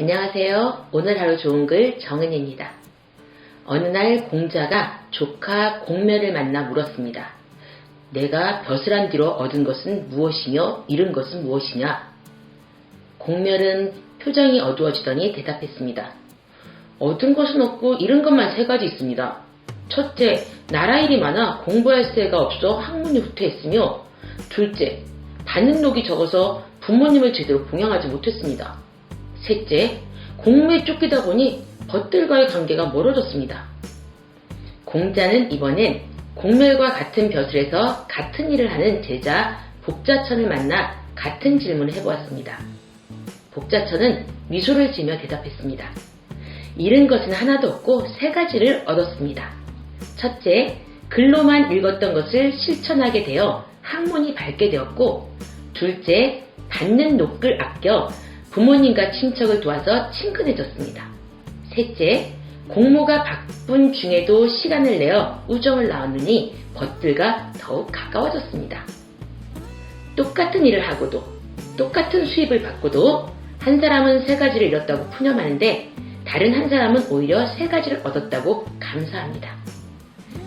안녕하세요. 오늘 하루 좋은 글 정은입니다. 어느 날 공자가 조카 공멸을 만나 물었습니다. 내가 벼슬 한 뒤로 얻은 것은 무엇이며 잃은 것은 무엇이냐? 공멸은 표정이 어두워지더니 대답했습니다. 얻은 것은 없고 잃은 것만 세 가지 있습니다. 첫째, 나라 일이 많아 공부할 새가 없어 학문이 후퇴했으며, 둘째, 받는 녹이 적어서 부모님을 제대로 봉양하지 못했습니다. 셋째, 공무에 쫓기다 보니 벗들과의 관계가 멀어졌습니다. 공자는 이번엔 공멸과 같은 벼슬에서 같은 일을 하는 제자 복자천을 만나 같은 질문을 해보았습니다. 복자천은 미소를 지며 대답했습니다. 잃은 것은 하나도 없고 세 가지를 얻었습니다. 첫째, 글로만 읽었던 것을 실천하게 되어 학문이 밝게 되었고, 둘째, 받는 녹을 아껴 부모님과 친척을 도와서 친근해졌습니다. 셋째, 공모가 바쁜 중에도 시간을 내어 우정을 나누니 벗들과 더욱 가까워졌습니다. 똑같은 일을 하고도 똑같은 수입을 받고도 한 사람은 세 가지를 잃었다고 푸념하는데 다른 한 사람은 오히려 세 가지를 얻었다고 감사합니다.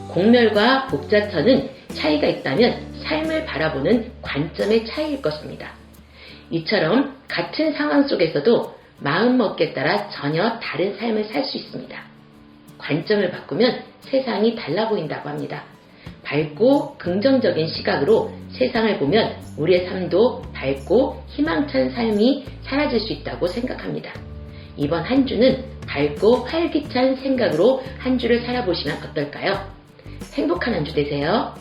공멸과 복자천은 차이가 있다면 삶을 바라보는 관점의 차이일 것입니다. 이처럼 같은 상황 속에서도 마음먹기에 따라 전혀 다른 삶을 살 수 있습니다. 관점을 바꾸면 세상이 달라 보인다고 합니다. 밝고 긍정적인 시각으로 세상을 보면 우리의 삶도 밝고 희망찬 삶이 사라질 수 있다고 생각합니다. 이번 한 주는 밝고 활기찬 생각으로 한 주를 살아보시면 어떨까요? 행복한 한 주 되세요.